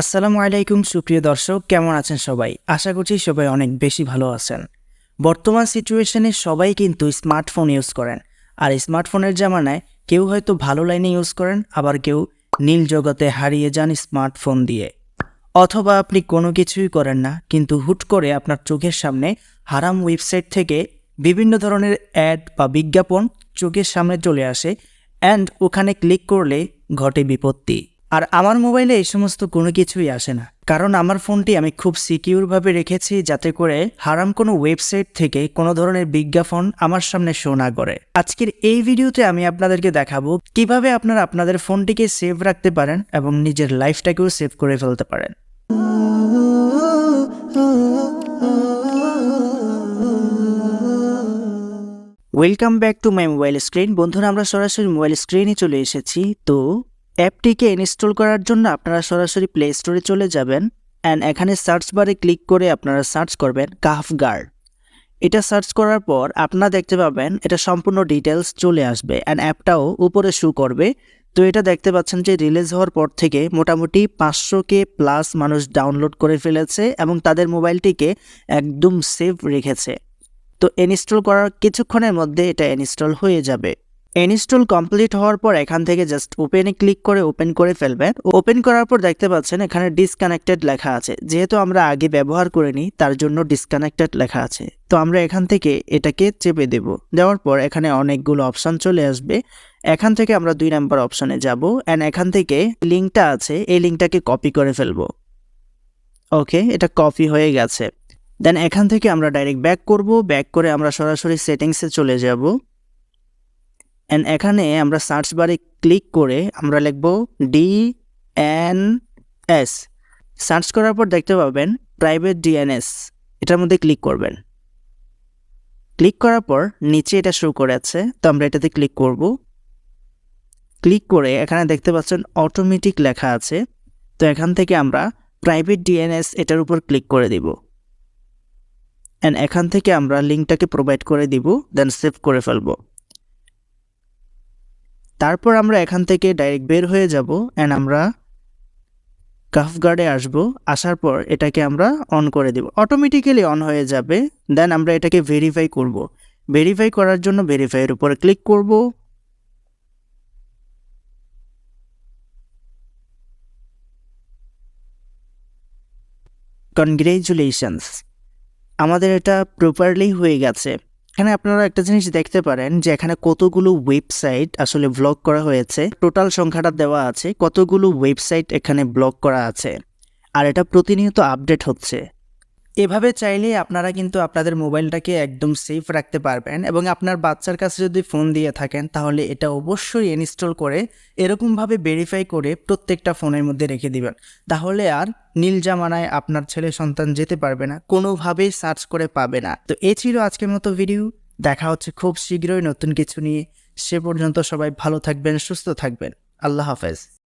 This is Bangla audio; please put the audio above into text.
আসসালামু আলাইকুম, সুপ্রিয় দর্শক, কেমন আছেন সবাই? আশা করছি সবাই অনেক বেশি ভালো আছেন। বর্তমান সিচুয়েশনে সবাই কিন্তু স্মার্টফোন ইউজ করেন। আর স্মার্টফোনের জামানায় কেউ হয়তো ভালো লাইনে ইউজ করেন, আবার কেউ নীল জগতে হারিয়ে যান স্মার্টফোন দিয়ে। অথবা আপনি কোনো কিছুই করেন না, কিন্তু হুট করে আপনার চোখের সামনে হারাম ওয়েবসাইট থেকে বিভিন্ন ধরনের অ্যাড বা বিজ্ঞাপন চোখের সামনে চলে আসে অ্যান্ড ওখানে ক্লিক করলে ঘটে বিপত্তি। আর আমার মোবাইলে এই সমস্ত কোনো কিছুই আসে না। কারণ আমার ফোনটি আমি খুব সিকিউরভাবে রেখেছি যাতে করে হারাম কোনো ওয়েবসাইট থেকে কোনো ধরনের বিজ্ঞাপন আমার সামনে শো না করে। আজকের এই ভিডিওতে আমি আপনাদেরকে দেখাবো কীভাবে আপনারা আপনাদের ফোনটিকে সেভ রাখতে পারেন এবং নিজের লাইফটাকেও সেভ করে ফেলতে পারেন। Welcome back to my mobile screen. বন্ধুরা, আমরা সরাসরি মোবাইল স্ক্রিনে চলে এসেছি। তো অ্যাপটিকে ইনস্টল করার জন্য আপনারা সরাসরি প্লে স্টোরে চলে যাবেন অ্যান্ড এখানে সার্চ বারে ক্লিক করে আপনারা সার্চ করবেন কাফ গার্ড এটা সার্চ করার পর আপনারা দেখতে পাবেন এটা সম্পূর্ণ ডিটেলস চলে আসবে অ্যান্ড অ্যাপটাও উপরে শু করবে। তো এটা দেখতে পাচ্ছেন যে রিলিজ হওয়ার পর থেকে মোটামুটি পাঁচশো কে প্লাস মানুষ ডাউনলোড করে ফেলেছে এবং তাদের মোবাইলটিকে একদম সেভ রেখেছে। তো ইনস্টল করার কিছুক্ষণের মধ্যে এটা ইনস্টল হয়ে যাবে। ইনস্টল কমপ্লিট হওয়ার পর এখান থেকে জাস্ট ওপেনে ক্লিক করে ওপেন করে ফেলবেন। ওপেন করার পর দেখতে পাচ্ছেন এখানে ডিসকানেক্টেড লেখা আছে। যেহেতু আমরা আগে ব্যবহার করিনি, তার জন্য ডিসকানেক্টেড লেখা আছে। তো আমরা এখান থেকে এটাকে চেপে দেব। দেওয়ার পর এখানে অনেকগুলো অপশন চলে আসবে। এখান থেকে আমরা দুই নাম্বার অপশনে যাব। অ্যান্ড এখান থেকে লিঙ্কটা আছে, এই লিঙ্কটাকে কপি করে ফেলব। ওকে, এটা কপি হয়ে গেছে। দেন এখান থেকে আমরা ডাইরেক্ট ব্যাক করব। ব্যাক করে আমরা সরাসরি সেটিংসে চলে যাব। অ্যান্ড এখানে আমরা সার্চ বারে ক্লিক করে আমরা লিখব ডি এন এস সার্চ করার পর দেখতে পাবেন প্রাইভেট ডিএনএস এটার মধ্যে ক্লিক করবেন। ক্লিক করার পর নিচে এটা শো করে আছে, তো আমরা এটাতে ক্লিক করব। ক্লিক করে এখানে দেখতে পাচ্ছেন অটোমেটিক লেখা আছে, তো এখান থেকে আমরা প্রাইভেট ডিএনএস এটার উপর ক্লিক করে দিব। অ্যান্ড এখান থেকে আমরা লিঙ্কটাকে প্রোভাইড করে দিব দেন সেভ করে ফেলব। তারপর আমরা এখান থেকে ডাইরেক্ট বের হয়ে যাব অ্যান্ড আমরা কাফ গার্ডে আসব। আসার পর এটাকে আমরা অন করে দেব। অটোমেটিক্যালি অন হয়ে যাবে। দেন আমরা এটাকে ভেরিফাই করব। ভেরিফাই করার জন্য ভেরিফাইয়ের উপরে ক্লিক করব। কনগ্রেচুলেশনস আমাদের এটা প্রপারলি হয়ে গেছে। এখানে আপনারা একটা জিনিস দেখতে পারেন যে এখানে কতগুলো ওয়েবসাইট আসলে ব্লক করা হয়েছে। টোটাল সংখ্যাটা দেওয়া আছে কতগুলো ওয়েবসাইট এখানে ব্লক করা আছে। আর এটা প্রতিনিয়ত আপডেট হচ্ছে। এভাবে চাইলে আপনারা কিন্তু আপনাদের মোবাইলটাকে একদম সেফ রাখতে পারবেন এবং আপনার বাচ্চার কাছে যদি ফোন দিয়ে থাকেন, তাহলে এটা অবশ্যই ইনস্টল করে এরকমভাবে ভেরিফাই করে প্রত্যেকটা ফোনের মধ্যে রেখে দিবেন। তাহলে আর নীল জামানায় আপনার ছেলে সন্তান যেতে পারবে না, কোনোভাবেই সার্চ করে পাবে না। তো এ ছিল আজকের মতো ভিডিও দেখা হচ্ছে খুব শীঘ্রই নতুন কিছু নিয়ে। সে পর্যন্ত সবাই ভালো থাকবেন, সুস্থ থাকবেন। আল্লাহ হাফেজ।